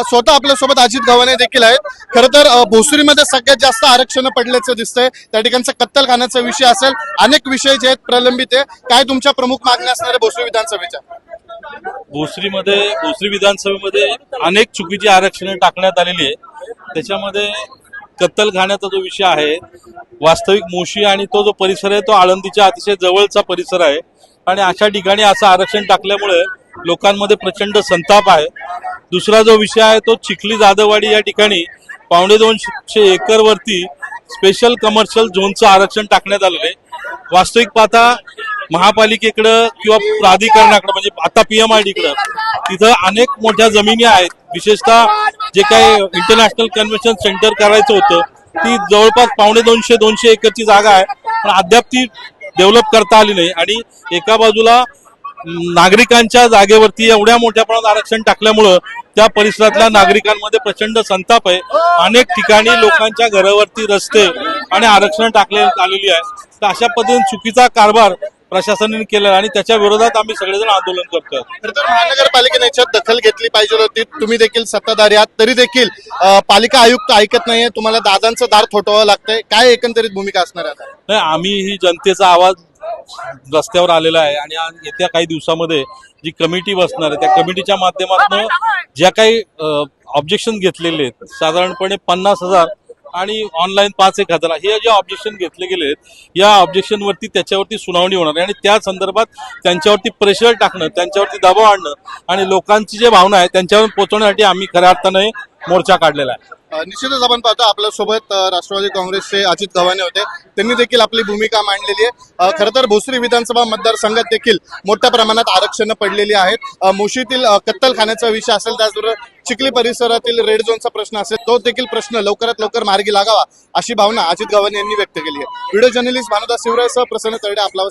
स्वतः आपल्यासोबत अजित गव्हाणे देखील आहेत. खरं तर भोसरीमध्ये सगळ्यात जास्त आरक्षण पडल्याचं दिसतंय. त्या ठिकाणचा कत्तलखान्याचा विषय असेल अनेक विषय जे आहेत प्रलंबित आहे. काय तुमच्या प्रमुख मागण्या असणार भोसरी विधानसभेच्या? भोसरीमध्ये भोसरी विधानसभेमध्ये अनेक चुकीची आरक्षण टाकण्यात आलेली आहे त्याच्यामध्ये कत्तलखान्याचा जो विषय आहे वास्तविक मोशी आणि तो जो परिसर आहे तो आळंदीच्या अतिशय जवळचा परिसर आहे. आणि अशा ठिकाणी असं आरक्षण टाकल्यामुळे लोकांमध्ये प्रचंड संताप आहे. दुसरा जो विषय आहे तो चिखली जाधववाडी या ठिकाणी पावणे दोनशे एकर वरती स्पेशल कमर्शियल झोनचं आरक्षण टाकण्यात आलेलं आहे. वास्तविक पाहता महापालिकेकडं किंवा प्राधिकरणाकडं म्हणजे आता पीएमआयडीकडं तिथं अनेक मोठ्या जमिनी आहेत. विशेषतः जे काही इंटरनॅशनल कन्व्हेन्शन सेंटर करायचं होतं ती जवळपास पावणे दोनशे दोनशे एकरची जागा आहे. पण अद्याप ती डेव्हलप करता आली नाही. आणि एका बाजूला नागरिकांच्या जागेवरती एवढ्या मोठ्या प्रमाणात आरक्षण टाकल्यामुळं त्या परिसरातल्या नागरिकांमध्ये प्रचंड संताप आहे. अनेक ठिकाणी लोकांच्या घरावरती रस्ते आणि आरक्षण टाकले आलेली आहे. तर अशा पद्धतीने चुकीचा कारभार प्रशासनाने केला आणि त्याच्या विरोधात आम्ही सगळेजण आंदोलन करतोय. तर महानगरपालिकेने याच्यात दखल घेतली पाहिजे होती. तुम्ही देखील सत्ताधारी आहात तरी देखील पालिका आयुक्त ऐकत नाहीये. तुम्हाला दादांचं दार थोटवावं लागतंय. काय एकंदरीत भूमिका असणार आहे आम्ही ही जनतेचा आवाज रस्त्यावर आलेला आहे आणि येत्या काही दिवसामध्ये जी कमिटी बसणार आहे त्या कमिटीच्या माध्यमातून ज्या काही ऑब्जेक्शन घेतलेले आहेत साधारणपणे पन्नास हजार आणि ऑनलाईन पाच एक हजार हे जे ऑब्जेक्शन घेतले गेले आहेत या ऑब्जेक्शन वरती त्याच्यावरती सुनावणी होणार आहे आणि त्या संदर्भात त्यांच्यावरती प्रेशर टाकणं त्यांच्यावरती दबाव आणणं आणि लोकांची जे भावना आहे त्यांच्यावर पोहोचवण्यासाठी आम्ही खऱ्या अर्थाने मोर्चा काढलेला आहे. निश्चितच आपण पाहतो आपल्यासोबत राष्ट्रवादी काँग्रेसचे अजित गव्हाणे होते. त्यांनी देखील आपली भूमिका मांडलेली आहे. खरं तर भोसरी विधानसभा मतदारसंघात देखील मोठ्या प्रमाणात आरक्षण पडलेली आहेत. मुशीतील कत्तलखान्याचा विषय असेल त्याचबरोबर चिखली परिसरातील रेड झोनचा प्रश्न असेल तो देखील प्रश्न लवकरात लवकर मार्गी लागावा अशी भावना अजित गव्हाणे यांनी व्यक्त केली आहे. व्हिडिओ जर्नलिस्ट भानुदास शिवराय सह प्रसन्न तरडे आपला